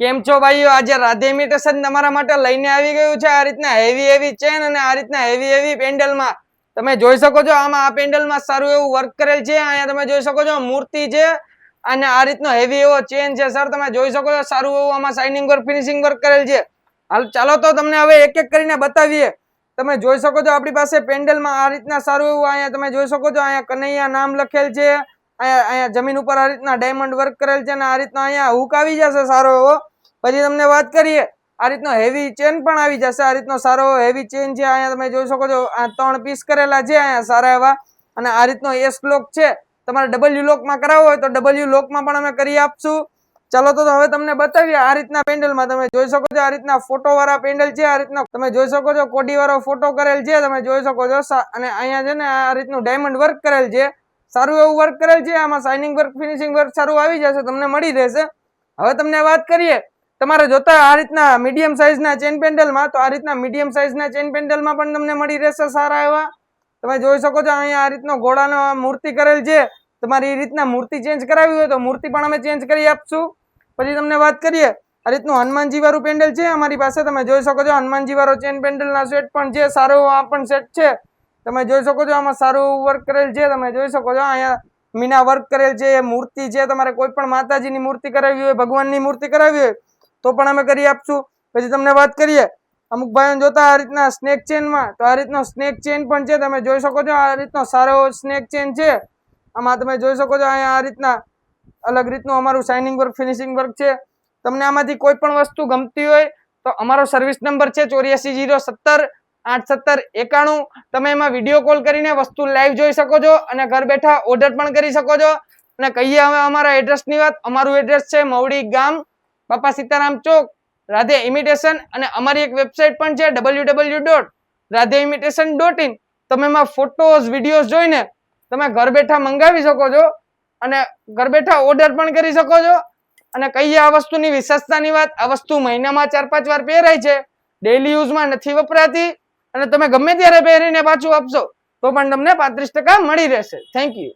કેમ છો ભાઈઓ? આજે રાધે ઇમિટેશન તમારા માટે લઈને આવી ગયું છે આ રીતના હેવી હેવી ચેન અને આ રીતના હેવી હેવી પેન્ડલમાં. તમે જોઈ શકો છો આમાં આ પેન્ડલમાં સારું એવું વર્ક કરેલ છે. અહીંયા તમે જોઈ શકો છો મૂર્તિ છે અને આ રીતનો હેવી એવો ચેન છે. સર તમે જોઈ શકો છો સારું એવું આમાં શાઇનિંગ વર્ક ફિનિશિંગ વર્ક કરેલ છે. હાલ ચાલો તો તમને હવે એક એક કરીને બતાવીએ. તમે જોઈ શકો છો આપણી પાસે પેન્ડલમાં આ રીતના સારું એવું અહીંયા તમે જોઈ શકો છો. અહીંયા કનૈયા નામ લખેલ છે. અહીંયા અહીંયા જમીન ઉપર આ રીતના ડાયમંડ વર્ક કરેલ છે અને આ રીતના અહીંયા હુક આવી જશે સારો એવો. પછી તમને વાત કરીએ, આ રીતનો હેવી ચેન પણ આવી જશે. આ રીતનો સારો હેવી ચેન છે. અહીંયા તમે જોઈ શકો છો, આ ત્રણ પીસ કરેલા છે અહીંયા સારા એવા. અને આ રીતનો એસ લોક છે. તમારે ડબલ્યુ લોકમાં કરાવવો હોય તો ડબલ્યુ લોકમાં પણ અમે કરી આપશું. ચાલો તો હવે તમને બતાવીએ, આ રીતના પેન્ડલમાં તમે જોઈ શકો છો, આ રીતના ફોટો વાળા પેન્ડલ છે. આ રીતના તમે જોઈ શકો છો, કોડી વાળો ફોટો કરેલ છે. તમે જોઈ શકો છો અને અહીંયા છે ને આ રીતનું ડાયમંડ વર્ક કરેલ છે. સારું એવું વર્ક કરેલ છે, આમાં શાઇનિંગ વર્ક ફિનિશિંગ વર્ક સારું આવી જશે, તમને મળી રહેશે. હવે તમને વાત કરીએ, તમારે જોતા આ રીતના મીડિયમ સાઇઝના ચેન પેન્ડલમાં તો આ રીતના મીડિયમ સાઇઝના ચેન પેન્ડલમાં પણ તમને મળી રહેશે સારા એવા. તમે જોઈ શકો છો, અહીંયા આ રીતનો ઘોડાનો મૂર્તિ કરેલ છે. તમારી એ રીતના મૂર્તિ ચેન્જ કરાવી હોય તો મૂર્તિ પણ અમે ચેન્જ કરી આપશું. પછી તમને વાત કરીએ, આ રીતનું હનુમાનજી વાળું પેન્ડલ છે. અમારી પાસે તમે જોઈ શકો છો હનુમાનજી વાળો ચેન પેન્ડલના સેટ પણ છે, સારો આ પણ સેટ છે. તમે જોઈ શકો છો આમાં સારું વર્ક કરેલ છે, તમે જોઈ શકો છો, અહીંયા મીના વર્ક કરેલ છે મૂર્તિ છે, તમારે કોઈ પણ માતાજીની મૂર્તિ કરાવી હોય, ભગવાનની મૂર્તિ કરાવી હોય, તો પણ અમે કરી આપશું. પછી તમને વાત કરીએ, અમુક ભાઈઓ જોતા આ રીતના સ્નેક ચેનમાં તો આ રીતનો સ્નેક ચેન પણ છે, તમે જોઈ શકો છો, આ રીતનો સારો સ્નેક ચેન છે. આમાં તમે જોઈ શકો છો, અહીંયા આ રીતના અલગ રીતનું અમારું શાઇનિંગ વર્ક ફિનિશિંગ વર્ક છે. તમને આમાંથી કોઈ પણ વસ્તુ ગમતી હોય, તો અમારો સર્વિસ નંબર છે ચોર્યાસી જીરો સત્તર આઠ સત્તર એકાણું. તમે એમાં વીડિયો કોલ કરીને વસ્તુ લાઈવ જોઈ શકો છો અને ઘર બેઠા ઓર્ડર પણ કરી શકો છો. અને કહીએ હવે અમારા એડ્રેસની વાત. અમારું એડ્રેસ છે મવડી ગામ, બાપા સીતારામ ચોક, રાધે ઇમિટેશન અને અમારી એક વેબસાઇટ પણ છે W W dot Radhe imitation dot in તમે એમાં ફોટોઝ વિડીયોઝ જોઈને તમે ઘર બેઠા મંગાવી શકો છો અને ઘર બેઠા ઓર્ડર પણ કરી શકો છો. અને કહીએ આ વસ્તુની વિશેષતાની વાત. આ વસ્તુ મહિનામાં ચાર પાંચ વાર પહેરાય છે. ડેલી યુઝમાં નથી વપરાતી. અને તમે ગમે ત્યારે પહેરીને પાછું આપશો તો પણ તમને પાંત્રીસ ટકા મળી રહેશે. Thank you